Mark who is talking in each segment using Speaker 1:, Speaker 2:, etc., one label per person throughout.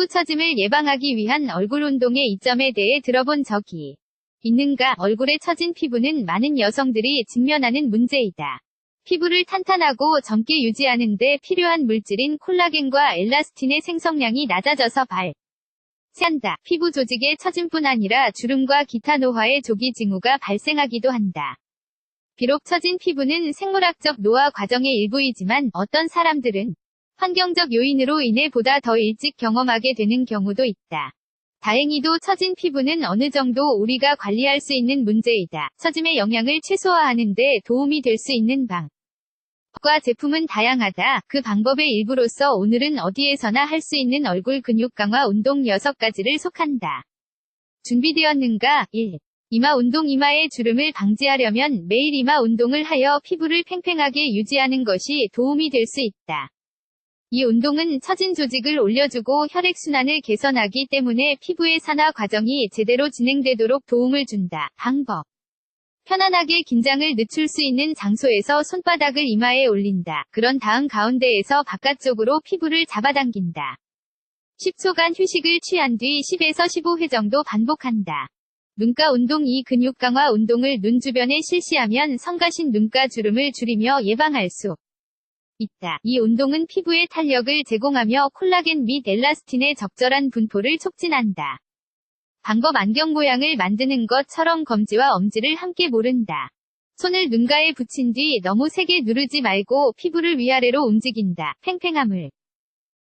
Speaker 1: 피부 처짐을 예방하기 위한 얼굴 운동의 이점에 대해 들어본 적이 있는가? 얼굴에 처진 피부는 많은 여성들이 직면하는 문제이다. 피부를 탄탄하고 젊게 유지하는데 필요한 물질인 콜라겐과 엘라스틴의 생성량이 낮아져서 발. 세한다. 피부 조직의 처짐뿐 아니라 주름과 기타 노화의 조기 징후가 발생하기도 한다. 비록 처진 피부는 생물학적 노화 과정의 일부이지만 어떤 사람들은 환경적 요인으로 인해 보다 더 일찍 경험하게 되는 경우도 있다. 다행히도 처진 피부는 어느 정도 우리가 관리할 수 있는 문제이다. 처짐의 영향을 최소화하는 데 도움이 될 수 있는 방. 과 제품은 다양하다. 그 방법의 일부로서 오늘은 어디에서나 할 수 있는 얼굴 근육 강화 운동 6가지를 속한다. 준비되었는가? 1. 이마 운동 이마의 주름을 방지하려면 매일 이마 운동을 하여 피부를 팽팽하게 유지하는 것이 도움이 될 수 있다. 이 운동은 처진 조직을 올려주고 혈액순환을 개선하기 때문에 피부의 산화 과정이 제대로 진행되도록 도움을 준다. 방법. 편안하게 긴장을 늦출 수 있는 장소에서 손바닥을 이마에 올린다. 그런 다음 가운데에서 바깥쪽으로 피부를 잡아당긴다. 10초간 휴식을 취한 뒤 10에서 15회 정도 반복한다. 눈가 운동 이 근육 강화 운동을 눈 주변에 실시하면 성가신 눈가 주름을 줄이며 예방할 수 있다. 이 운동은 피부에 탄력을 제공하며 콜라겐 및 엘라스틴의 적절한 분포를 촉진한다. 방법 안경 모양을 만드는 것처럼 검지와 엄지를 함께 모른다. 손을 눈가에 붙인 뒤 너무 세게 누르지 말고 피부를 위아래로 움직인다. 팽팽함을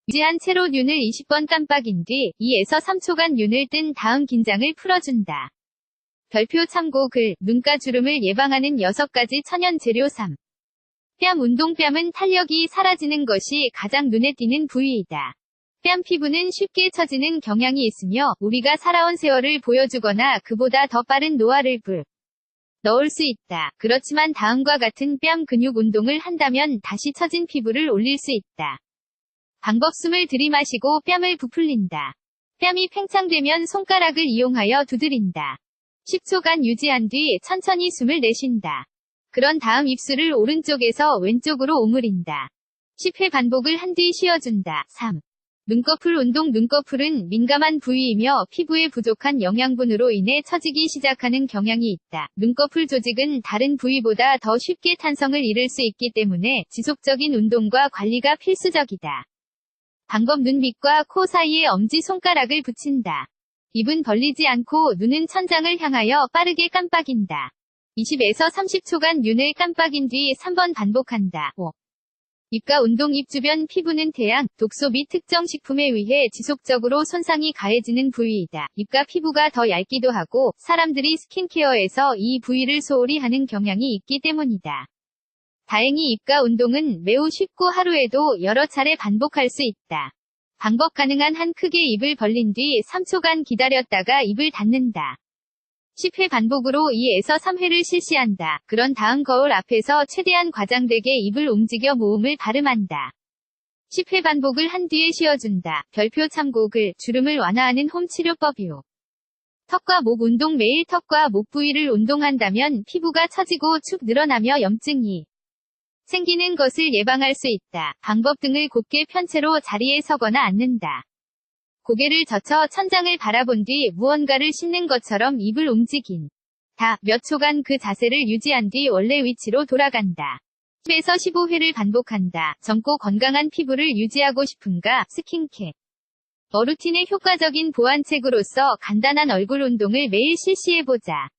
Speaker 1: 유지한 채로 눈을 20번 깜빡인 뒤 2에서 3초간 눈을 뜬 다음 긴장을 풀어준다. 별표 참고 글, 눈가 주름을 예방하는 6가지 천연 재료 3. 뺨 운동 뺨은 탄력이 사라지는 것이 가장 눈에 띄는 부위이다. 뺨 피부는 쉽게 처지는 경향이 있으며 우리가 살아온 세월을 보여주거나 그보다 더 빠른 노화를 불 넣을 수 있다. 그렇지만 다음과 같은 뺨 근육 운동을 한다면 다시 처진 피부를 올릴 수 있다. 방법 숨을 들이마시고 뺨을 부풀린다. 뺨이 팽창되면 손가락을 이용하여 두드린다. 10초간 유지한 뒤 천천히 숨을 내쉰다. 그런 다음 입술을 오른쪽에서 왼쪽으로 오므린다. 10회 반복을 한 뒤 쉬어준다. 3. 눈꺼풀 운동 눈꺼풀은 민감한 부위이며 피부에 부족한 영양분으로 인해 처지기 시작하는 경향이 있다. 눈꺼풀 조직은 다른 부위보다 더 쉽게 탄성을 잃을 수 있기 때문에 지속적인 운동과 관리가 필수적이다. 방법 눈 밑과 코 사이에 엄지손가락을 붙인다. 입은 벌리지 않고 눈은 천장을 향하여 빠르게 깜빡인다. 20에서 30초간 눈을 깜빡인 뒤 3번 반복한다. 5. 입가 운동 입 주변 피부는 태양, 독소 및 특정 식품에 의해 지속적으로 손상이 가해지는 부위이다. 입가 피부가 더 얇기도 하고 사람들이 스킨케어에서 이 부위를 소홀히 하는 경향이 있기 때문이다. 다행히 입가 운동은 매우 쉽고 하루에도 여러 차례 반복할 수 있다. 방법 가능한 한 크게 입을 벌린 뒤 3초간 기다렸다가 입을 닫는다. 10회 반복으로 2에서 3회를 실시한다. 그런 다음 거울 앞에서 최대한 과장되게 입을 움직여 모음을 발음한다. 10회 반복을 한 뒤에 쉬어준다. 별표 참고글, 주름을 완화하는 홈 치료법이요. 턱과 목 운동 매일 턱과 목 부위를 운동한다면 피부가 처지고 축 늘어나며 염증이 생기는 것을 예방할 수 있다. 방법 등을 곧게 편 채로 자리에 서거나 앉는다. 고개를 젖혀 천장을 바라본 뒤 무언가를 씹는 것처럼 입을 움직인 다 몇 초간 그 자세를 유지한 뒤 원래 위치로 돌아간다. 10에서 15회를 반복한다. 젊고 건강한 피부를 유지하고 싶은가? 스킨케. 어루틴의 효과적인 보완책으로서 간단한 얼굴 운동을 매일 실시해보자.